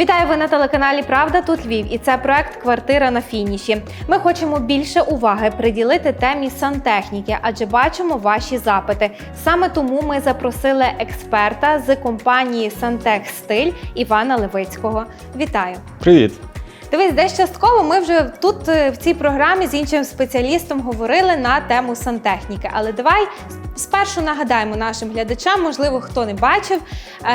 Вітаю ви на телеканалі Правда тут Львів, і це проект Квартира на фініші. Ми хочемо більше уваги приділити темі сантехніки, адже бачимо ваші запити. Саме тому ми запросили експерта з компанії Сантехстиль Івана Левицького. Вітаю! Привіт! Дивись, десь частково ми вже тут е, в цій програмі з іншим спеціалістом говорили на тему сантехніки. Але давай спершу нагадаємо нашим глядачам, можливо, хто не бачив,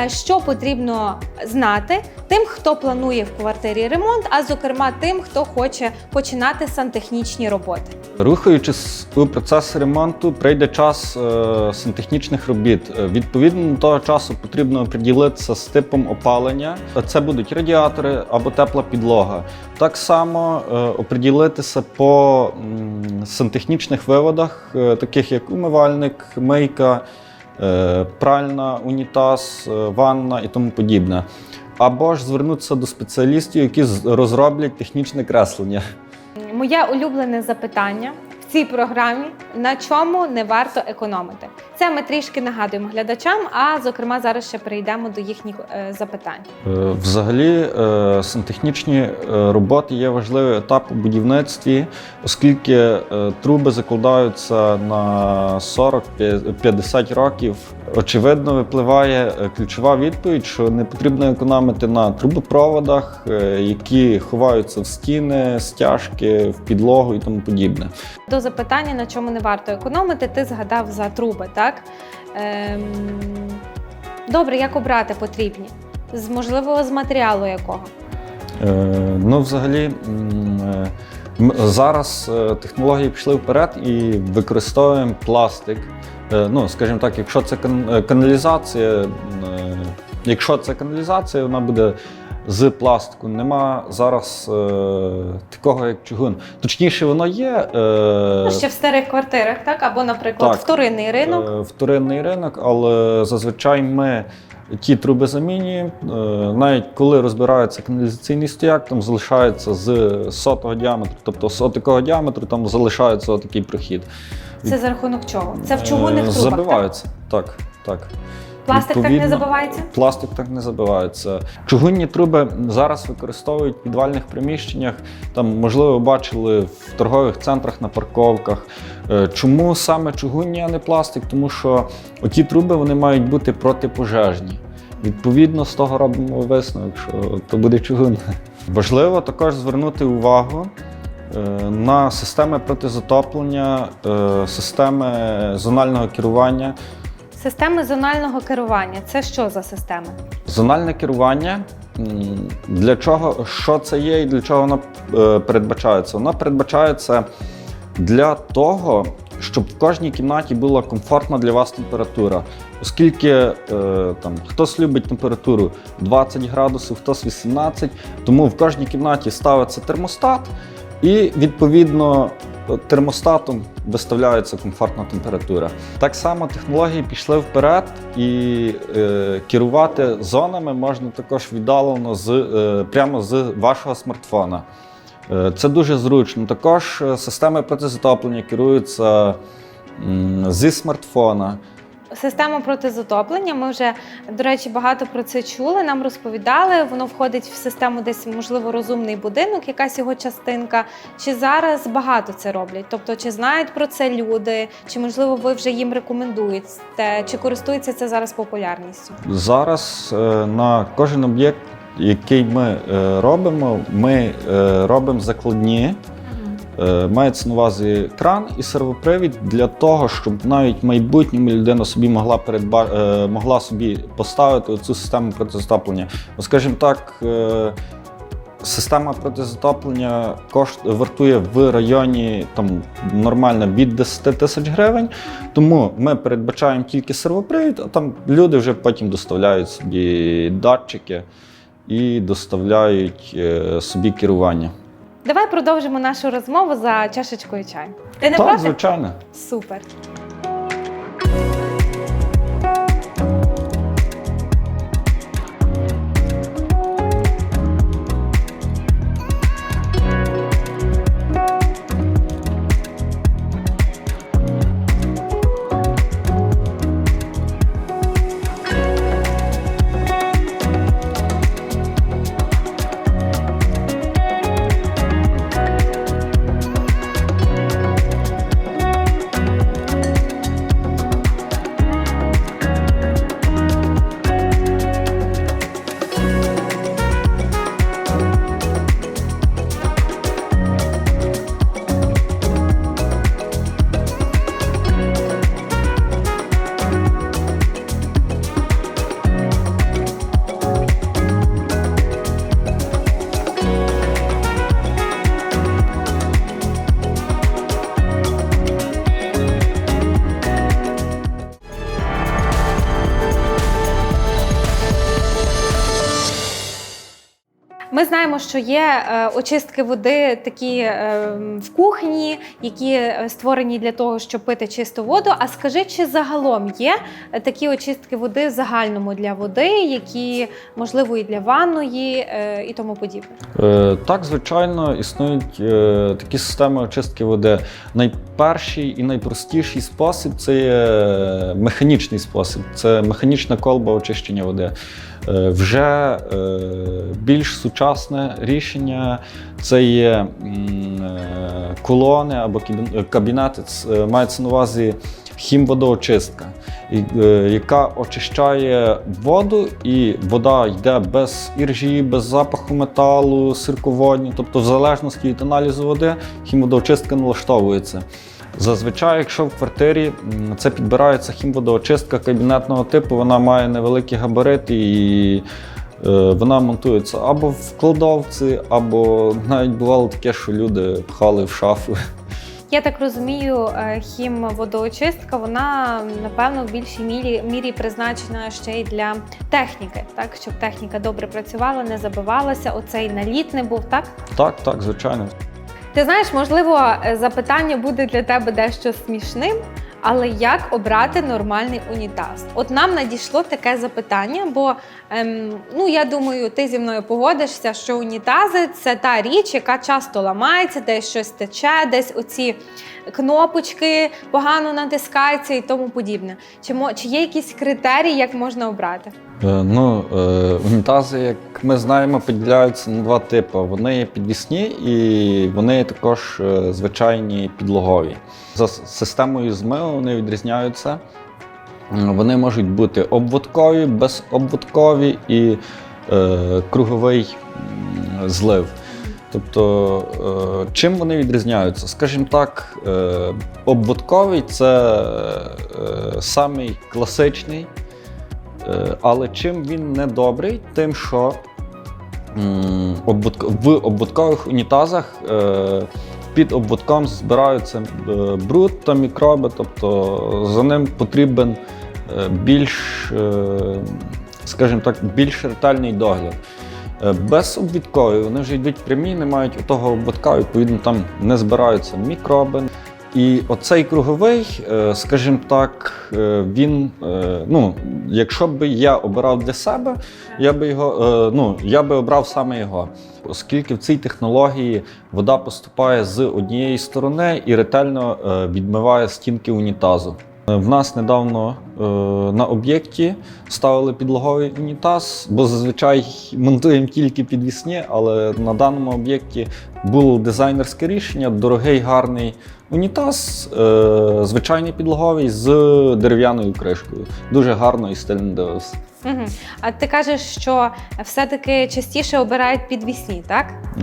е, що потрібно знати тим, хто планує в квартирі ремонт, а зокрема тим, хто хоче починати сантехнічні роботи. Рухаючись у процес ремонту, прийде час е, сантехнічних робіт. Відповідно до того часу потрібно приділитися з типом опалення. Це будуть радіатори або тепла підлога. Так само е, оприділитися по сантехнічних виводах, е, таких як умивальник, мийка, е, пральна, унітаз, ванна і тому подібне. Або ж звернутися до спеціалістів, які розроблять технічне креслення. Моє улюблене запитання в цій програмі: на чому не варто економити? Це ми трішки нагадуємо глядачам, а зокрема зараз ще перейдемо до їхніх е, запитань. Е, Взагалі, е, сантехнічні роботи є важливий етап у будівництві, оскільки труби закладаються на 40-50 років. Очевидно, випливає ключова відповідь, що не потрібно економити на трубопроводах, які ховаються в стіни, стяжки, в підлогу і тому подібне. До запитання, на чому не варто економити, ти згадав за труби, так? Ем... Добре, як обрати потрібні? З можливо, з матеріалу якого? Е, Ну, взагалі, е, зараз е, технології пішли вперед і використовуємо пластик. Е, Ну, скажімо так, якщо це кан- каналізація, якщо це каналізація, вона буде з пластику. Нема зараз е, такого, як чугун. Точніше, воно є. е, Ну, ще в старих квартирах, так? Або, наприклад, Так. вторинний ринок. Е, Вторинний ринок, але зазвичай ми ті труби замінюємо. Е, Навіть коли розбирається каналізаційний стояк, там залишається з сотого діаметру, тобто з отакого діаметру там залишається отакий прохід. Це за рахунок чого? Це в чугунних Е, трубах. Так? Забиваються. Так, так. Пластик так не забивається? Пластик так не забивається. Чугунні труби зараз використовують в підвальних приміщеннях. Там, можливо, бачили в торгових центрах на парковках. Е, Чому саме чугунні, а не пластик? Тому що оті труби вони мають бути протипожежні. Відповідно, з того робимо висновок, що то буде чугун. Важливо також звернути увагу е, на системи протизатоплення, е, системи зонального керування. Системи зонального керування. Це що за системи? Зональне керування. Для чого що це є і для чого воно е, передбачається? Воно передбачається для того, щоб в кожній кімнаті була комфортна для вас температура. Оскільки е, там хтось любить температуру 20 градусів, хтось 18, тому в кожній кімнаті ставиться термостат, і відповідно термостатом виставляється комфортна температура. Так само технології пішли вперед, і е, керувати зонами можна також віддалено з е, прямо з вашого смартфона. Е, Це дуже зручно. Також е, системи протизатоплення керуються зі смартфона. Система протизатоплення. Ми вже, до речі, багато про це чули. Нам розповідали. Воно входить в систему десь, можливо, розумний будинок, якась його частинка. Чи зараз багато це роблять? Тобто, чи знають про це люди, чи можливо ви вже їм рекомендуєте, чи користується це зараз популярністю? Зараз е, на кожен об'єкт, який ми е, робимо, ми е, робимо закладні. Е, Мається на увазі кран і сервопривід для того, щоб навіть в майбутньому людина собі могла передба... е, могла собі поставити цю систему протизатоплення. Бо, скажімо так, е, система протизатоплення кошт... вартує в районі там, нормально від 10 тисяч гривень. Тому ми передбачаємо тільки сервопривід, а там люди вже потім доставляють собі датчики і доставляють собі керування. Давай продовжимо нашу розмову за чашечкою чаю. Ти не Так, проти? звичайно. Супер. Ми знаємо, що є е, очистки води такі е, в кухні, які е, створені для того, щоб пити чисту воду. А скажи, чи загалом є такі очистки води в загальному для води, які можливо і для ванної і тому подібне? Так, звичайно, існують такі системи очистки води. Найперший і найпростіший спосіб це є механічний спосіб. Це механічна колба очищення води. Е, Вже е, більш сучасне рішення це є е, колони або кабін- кабінети. Мається на увазі хімводоочистка, яка очищає воду, і вода йде без іржі, без запаху металу, сирководні. Тобто, в залежності від аналізу води, хімводоочистка налаштовується. Зазвичай, якщо в квартирі це підбирається хімводоочистка кабінетного типу, вона має невеликі габарити і е, вона монтується або в кладовці, або навіть бувало таке, що люди пхали в шафу. Я так розумію, е, хімводоочистка, вона напевно в більшій мірі, мірі призначена ще й для техніки, так щоб техніка добре працювала, не забивалася, оцей наліт не був, так? Так, так, звичайно. Ти знаєш, можливо, е, запитання буде для тебе дещо смішним, але як обрати нормальний унітаз? От нам надійшло таке запитання, бо ем, ну я думаю, ти зі мною погодишся, що унітази це та річ, яка часто ламається, десь щось тече, десь оці кнопочки погано натискаються і тому подібне. Чи, чи є якісь критерії, як можна обрати? Е, Ну, е, унітази, як ми знаємо, поділяються на два типи. Вони є підвісні і вони також е, звичайні підлогові. За системою змиву вони відрізняються. Вони можуть бути обводкові, безобводкові і е, круговий злив. Тобто, е, чим вони відрізняються? Скажімо так, е, обводковий це е, самий класичний. Але чим він не добрий, тим, що в обводкових унітазах під обводком збираються бруд та мікроби, тобто за ним потрібен більш, скажімо так, більш ретельний догляд. Е, Безобвідкові вони вже йдуть прямі, не мають того обводка, відповідно, там не збираються мікроби. І оцей круговий, е, скажімо так, е, він, ну, якщо б я обирав для себе, я би його, ну, я би обрав саме його. Оскільки в цій технології вода поступає з однієї сторони і ретельно відмиває стінки унітазу. Е, В нас недавно е, на об'єкті ставили підлоговий унітаз, бо зазвичай монтуємо тільки підвісні, але на даному об'єкті було дизайнерське рішення, дорогий гарний унітаз, е, звичайний підлоговий з дерев'яною кришкою. Дуже гарно і стильно дивився. Угу. А ти кажеш, що все-таки частіше обирають підвісні, так? Е,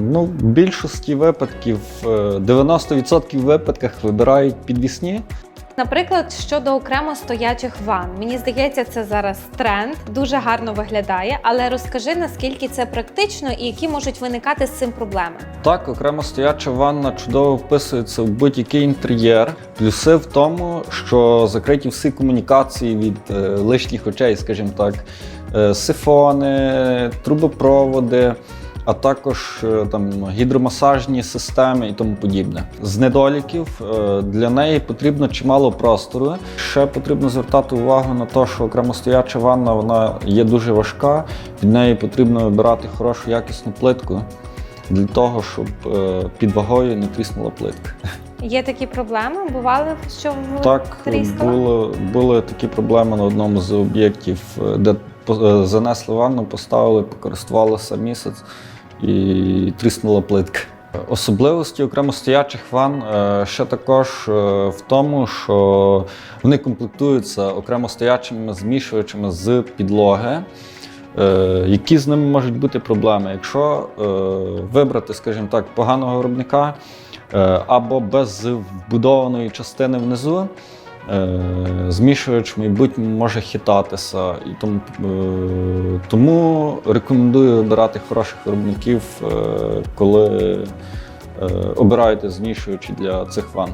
Ну, в більшості випадків, е, 90% випадках вибирають підвісні. Наприклад, щодо окремо стоячих ванн, мені здається, це зараз тренд, дуже гарно виглядає. Але розкажи, наскільки це практично і які можуть виникати з цим проблеми. Так, окремо стояча ванна чудово вписується в будь-який інтер'єр. Плюси в тому, що закриті всі комунікації від е, лишніх очей, скажімо так, Е, сифони, трубопроводи, а також е, там гідромасажні системи і тому подібне. З недоліків е, для неї потрібно чимало простору. Ще потрібно звертати увагу на те, що окремостояча ванна вона є дуже важка. Від неї потрібно вибирати хорошу якісну плитку для того, щоб е, під вагою не тріснула плитка. Є такі проблеми? Бували, що в Так, тріскала? було, були такі проблеми на одному з об'єктів, де занесли ванну, поставили, покористувалися місяць і тріснула плитка. Особливості окремо стоячих ван е, ще також е, в тому, що вони комплектуються окремо стоячими змішувачами з підлоги. Е, Які з ними можуть бути проблеми? Якщо вибрати, скажімо так, поганого виробника або без вбудованої частини внизу, змішувач, мабуть, може хитатися. І тому, е, тому рекомендую обирати хороших виробників, е, коли е, обираєте змішувачі для цих ванн.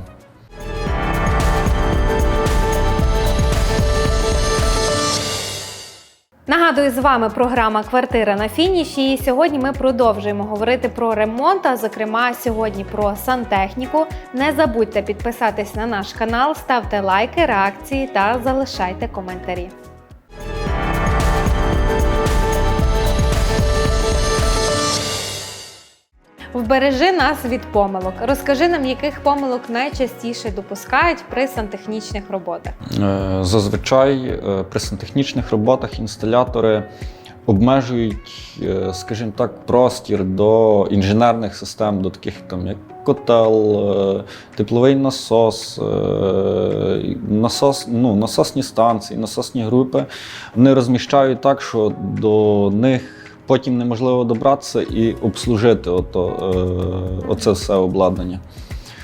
Нагадую, з вами програма Квартира на фініші. І сьогодні ми продовжуємо говорити про ремонт, а зокрема сьогодні про сантехніку. Не забудьте підписатись на наш канал, ставте лайки, реакції та залишайте коментарі. Вбережи нас від помилок. Розкажи нам, яких помилок найчастіше допускають при сантехнічних роботах. Е, Зазвичай е, при сантехнічних роботах інсталятори обмежують, е, скажімо так, простір до інженерних систем, до таких там як котел, тепловий насос, насос, ну, насосні станції, насосні групи. Вони розміщають так, що до них потім неможливо добратися і обслужити ото, е, оце все обладнання.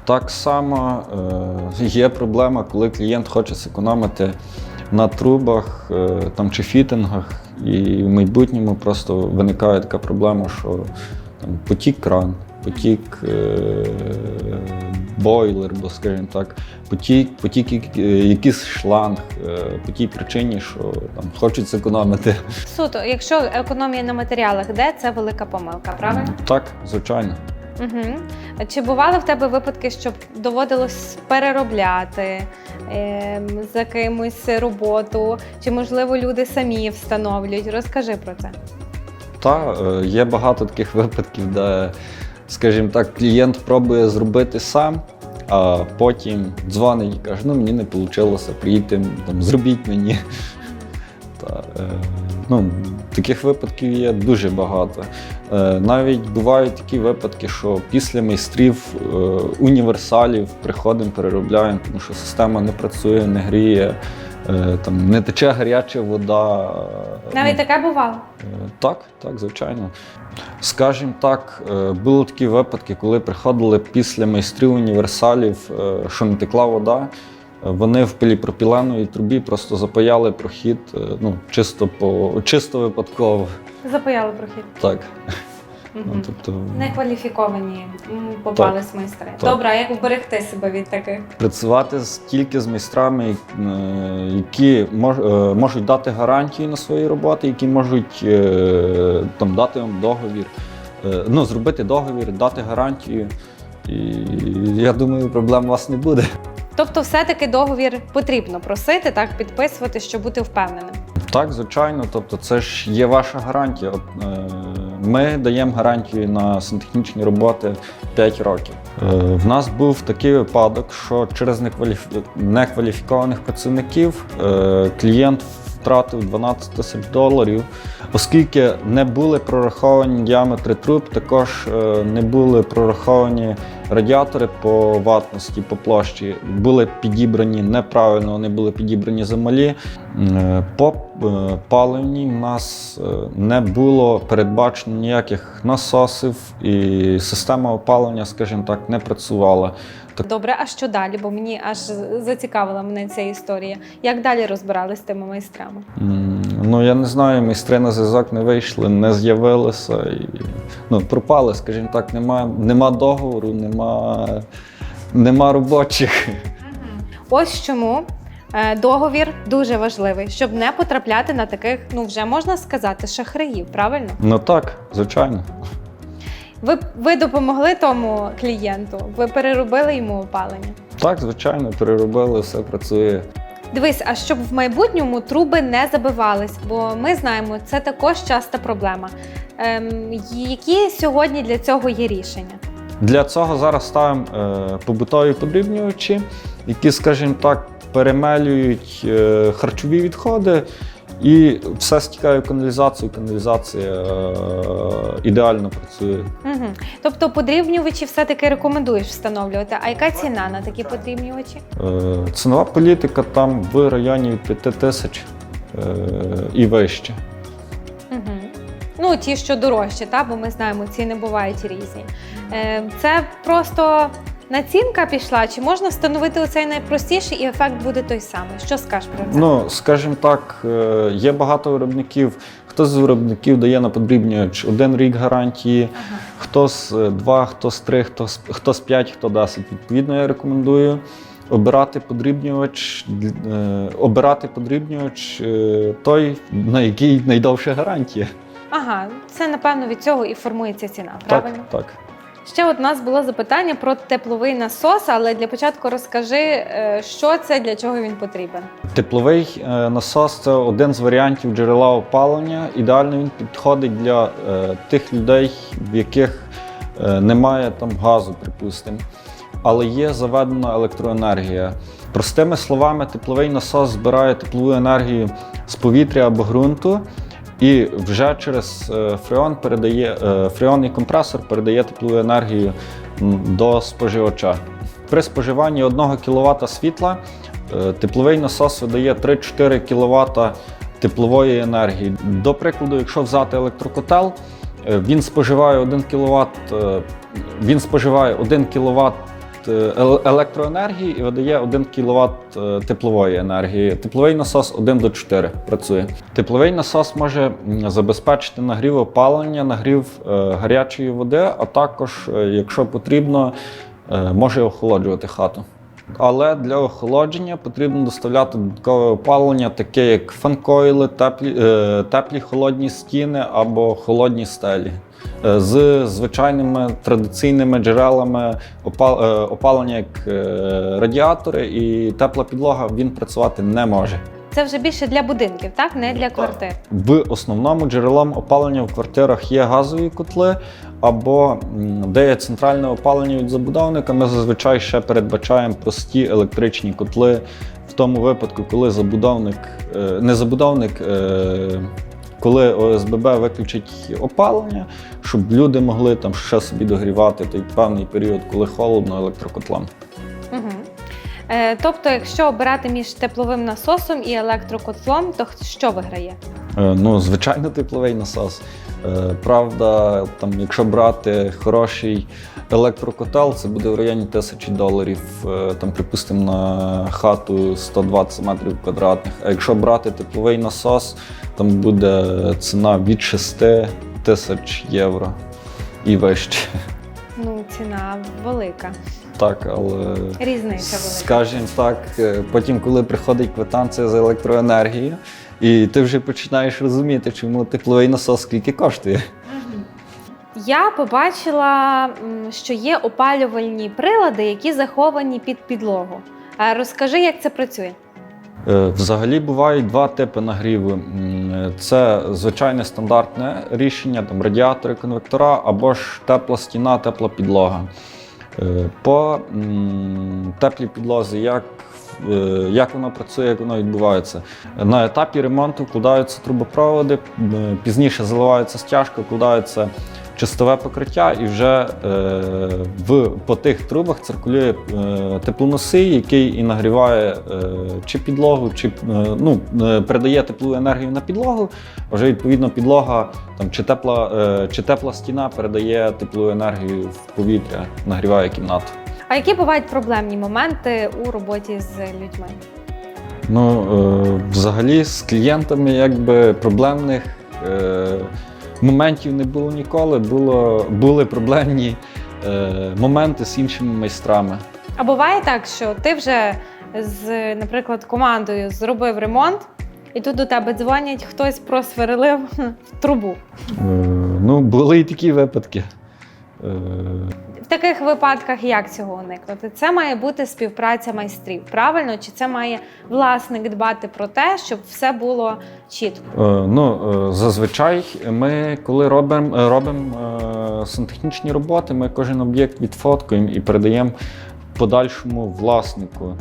Так само е, є проблема, коли клієнт хоче зекономити на трубах е, там, чи фітингах, і в майбутньому просто виникає така проблема, що там, потік кран, потік е, бойлер, бо, скажімо так, потік, потік якийсь шланг е, по тій причині, що там, хочуть зекономити. Суто, якщо економія на матеріалах, де це велика помилка, правильно? Так, звичайно. Угу. Чи бували в тебе випадки, щоб доводилось переробляти ем, за кимось роботу, чи можливо люди самі встановлюють? Розкажи про це. Та е, є багато таких випадків, де, скажімо так, клієнт пробує зробити сам, а потім дзвонить і каже, ну мені не вийшло, приїдьте, там, зробіть мені. Та, е, ну, таких випадків є дуже багато. Е, навіть бувають такі випадки, що після майстрів е, універсалів приходимо, переробляємо, тому що система не працює, не гріє, там, не тече гаряча вода. Навіть таке бувало. Е, Так, так, звичайно. Скажімо так, е, були такі випадки, коли приходили після майстрів універсалів, е, що не текла вода. е, Вони в поліпропіленовій трубі просто запаяли прохід е, ну, чисто, по, чисто випадково. Запаяли прохід. Так. Ну, тобто, Некваліфіковані м, попались майстри. Так. Добре, а як вберегти себе від таких? працювати з- тільки з майстрами, е, які мож, е, можуть дати гарантії на свої роботи, які можуть е, там, дати вам договір, е, ну, зробити договір, дати гарантію. І я думаю, проблем у вас не буде. Тобто, все-таки договір потрібно просити, так підписувати, щоб бути впевненим. Так, звичайно, тобто це ж є ваша гарантія. От, е, Ми даємо гарантію на сантехнічні роботи 5 років. Е, В нас був такий випадок, що через некваліф- некваліфікованих працівників е, клієнт втратив 12 тисяч доларів, оскільки не були прораховані діаметри труб, також е, не були прораховані радіатори по ватності, по площі. Були підібрані неправильно, вони були підібрані замалі. Е, По е, паливній в нас не було передбачено ніяких насосів, і система опалення, скажімо так, не працювала. Добре, а що далі? Бо мені аж зацікавила мене ця історія. Як далі розбирались з тими майстрами? Ну, я не знаю, майстри на зв'язок не вийшли, не з'явилися. І, ну, пропали, скажімо так, нема, нема договору, нема, нема робочих. Ось чому е, договір дуже важливий, щоб не потрапляти на таких, ну вже можна сказати, шахраїв, правильно? Ну так, звичайно. Ви, ви допомогли тому клієнту, ви переробили йому опалення. Так, звичайно, переробили, все працює. Дивись, а щоб в майбутньому труби не забивались, бо ми знаємо, це також часта проблема. Ем, які сьогодні для цього є рішення? Для цього зараз ставимо е, побутові подрібнювачі, які, скажімо так, перемелюють е, харчові відходи і все стікає в каналізацію. Каналізація е, ідеально працює. Угу. Тобто подрібнювачі все-таки рекомендуєш встановлювати. А яка ціна на такі подрібнювачі? Е, цінова політика там в районі від 5 тисяч е, і вище. Угу. Ну, ті, що дорожчі, та? бо ми знаємо, ціни бувають різні. Е, це просто націнка пішла, чи можна встановити оцей найпростіший і ефект буде той самий? Що скажеш про це? Ну, скажімо так, е, є багато виробників. Хтось з виробників дає на подрібнювач один рік гарантії, Ага. хто з е, два, хто з три, хто з п'ять, хто десять. Відповідно, я рекомендую обирати подрібнювач, е, обирати подрібнювач той, на який найдовша гарантія. Ага, це напевно від цього і формується ціна, правильно? Так, так. Ще от нас було запитання про тепловий насос, але для початку розкажи, е, що це, для чого він потрібен. Тепловий е, насос це один з варіантів джерела опалення. Ідеально він підходить для е, тих людей, в яких немає там газу, припустимо. Але є заведена електроенергія. Простими словами, тепловий насос збирає теплову енергію з повітря або ґрунту, і вже через е, фреон передає е, фреонний компресор передає теплову енергію до споживача. При споживанні 1 кВт світла е, тепловий насос видає 3-4 кВт теплової енергії. До прикладу, якщо взяти електрокотел, він споживає 1 кВт, він споживає 1 кВт електроенергії і видає 1 кВт теплової енергії. Тепловий насос 1 до 4 працює. Тепловий насос може забезпечити нагрів опалення, нагрів е, гарячої води, а також, е, якщо потрібно, е, може охолоджувати хату. Але для охолодження потрібно доставляти додаткове опалення, таке як фанкойли, теплі, е, теплі холодні стіни або холодні стелі. Е, З звичайними традиційними джерелами е, опалення, як радіатори і тепла підлога, він працювати не може. Це вже більше для будинків, так? Не для квартир. В основному джерелом опалення в квартирах є газові котли, або де є центральне опалення від забудовника. Ми зазвичай ще передбачаємо прості електричні котли в тому випадку, коли забудовник, е, не забудовник, е, коли ОСББ виключить опалення, щоб люди могли там ще собі догрівати той певний період, коли холодно електрокотлом. Е, тобто, якщо обирати між тепловим насосом і електрокотлом, то що виграє? Е, Ну, звичайно, тепловий насос. Е, Правда, там, якщо брати хороший електрокотел, це буде в районі тисячі доларів, там, припустимо, на хату 120 метрів квадратних. А якщо брати тепловий насос, там буде ціна від 6 тисяч євро і вище. Ну, ціна велика. Так, але Різниця велика. скажімо так, е, потім, коли приходить квитанція за електроенергію, і ти вже починаєш розуміти, чому тепловий насос скільки коштує. Я побачила, що є опалювальні прилади, які заховані під підлогу. Е, Розкажи, як це працює. Е, Взагалі бувають два типи нагріву. Це звичайне стандартне рішення, там радіатори, конвектора або ж тепла стіна, тепла підлога. Е, По теплій підлозі, як, е, як воно працює, як воно відбувається. На етапі ремонту вкладаються трубопроводи, пізніше заливається стяжка, вкладається чистове покриття, і вже е, в, по тих трубах циркулює теплоносій, який і нагріває чи підлогу, чи ну, передає теплу енергію на підлогу. Вже відповідно підлога там, чи, тепла, е, чи тепла стіна передає теплу енергію в повітря, нагріває кімнату. А які бувають проблемні моменти у роботі з людьми? Ну, е, взагалі, з клієнтами якби проблемних е, моментів не було ніколи. Було, були проблемні моменти з іншими майстрами. А буває так, що ти вже з, наприклад, командою зробив ремонт, і тут до тебе дзвонять, хтось просверлив в трубу. Е, ну, були і такі випадки. Е, В таких випадках як цього уникнути? Це має бути співпраця майстрів, правильно? Чи це має власник дбати про те, щоб все було чітко? Е, Ну, зазвичай ми, коли робимо робимо е, сантехнічні роботи, ми кожен об'єкт відфоткуємо і передаємо подальшому власнику,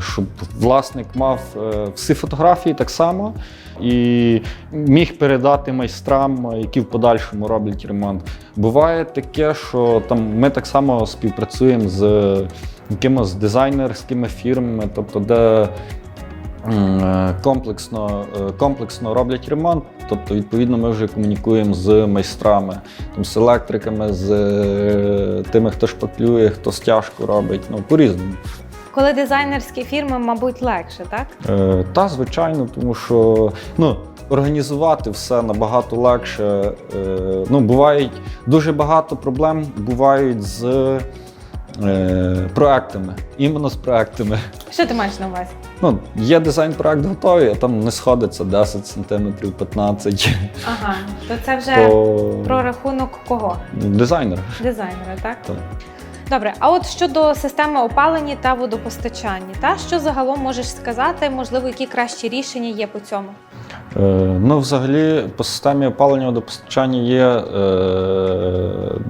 щоб власник мав е, всі фотографії так само і міг передати майстрам, е, які в подальшому роблять ремонт. Буває таке, що там ми так само співпрацюємо з якимось дизайнерськими фірмами, тобто де е, комплексно, е, комплексно роблять ремонт. Тобто, відповідно, ми вже комунікуємо з майстрами, там, з електриками, з е, тими, хто шпаклює, хто стяжку робить. Ну, по-різному. Коли дизайнерські фірми, мабуть, легше, так? Е, Та, звичайно, тому що ну, організувати все набагато легше. Е, Ну, бувають дуже багато проблем бувають з е, проектами. Іменно з проектами. Що ти маєш на увазі? Ну, є дизайн-проект готовий, а там не сходиться 10 см, 15 Ага, то це вже то про рахунок кого? дизайнер. Дизайнера, так? Так. Добре, а от щодо системи опалення та водопостачання, та що загалом можеш сказати, можливо, які кращі рішення є по цьому? Е, ну, взагалі, по системі опалення водопостачання є е,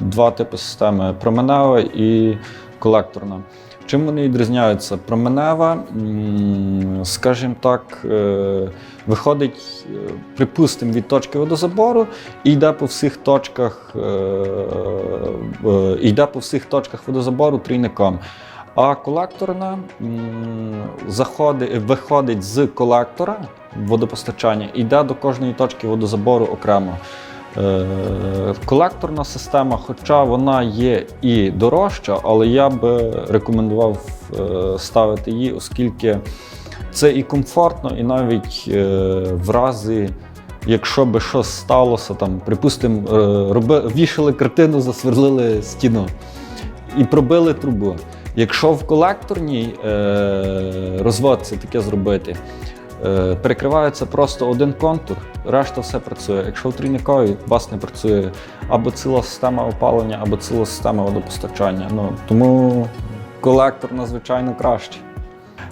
два типи системи: променева і колекторна. Чим вони відрізняються? Променева, скажімо так, е, виходить, е, припустимо, від точки водозабору і йде по всіх точках, е, е, йде по всіх точках водозабору трійником. А колекторна заходить, виходить з колектора водопостачання і йде до кожної точки водозабору окремо. Колекторна система, хоча вона є і дорожча, але я би рекомендував ставити її, оскільки це і комфортно, і навіть е, в разі, якщо би щось сталося, там, припустимо, е, вішали картину, засверлили стіну і пробили трубу. Якщо в колекторній е, розводці таке зробити, перекривається просто один контур, решта все працює. Якщо в трійниковій вас не працює або ціла система опалення, або ціла система водопостачання. Ну, тому колектор надзвичайно краще.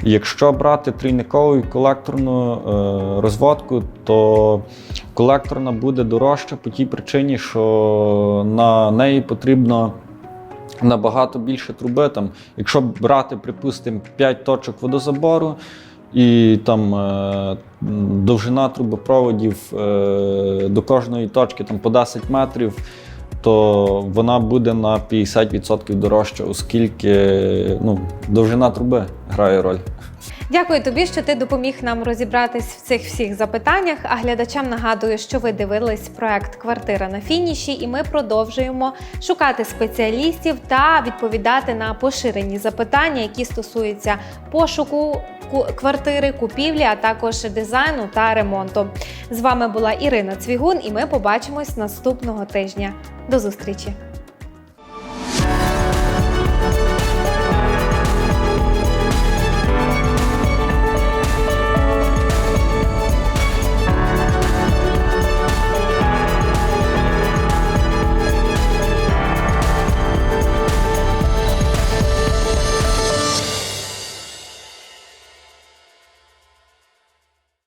Якщо брати трійникову колекторну е, розводку, то колекторна буде дорожча по тій причині, що на неї потрібно набагато більше труби. Там, якщо брати, припустимо, 5 точок водозабору, і там е, довжина трубопроводів е, до кожної точки там, по 10 метрів, то вона буде на 50% дорожча, оскільки ну, довжина труби грає роль. Дякую тобі, що ти допоміг нам розібратись в цих всіх запитаннях. А глядачам нагадую, що ви дивились проект Квартира на фініші, і ми продовжуємо шукати спеціалістів та відповідати на поширені запитання, які стосуються пошуку квартири, купівлі, а також дизайну та ремонту. З вами була Ірина Цвігун, і ми побачимось наступного тижня. До зустрічі!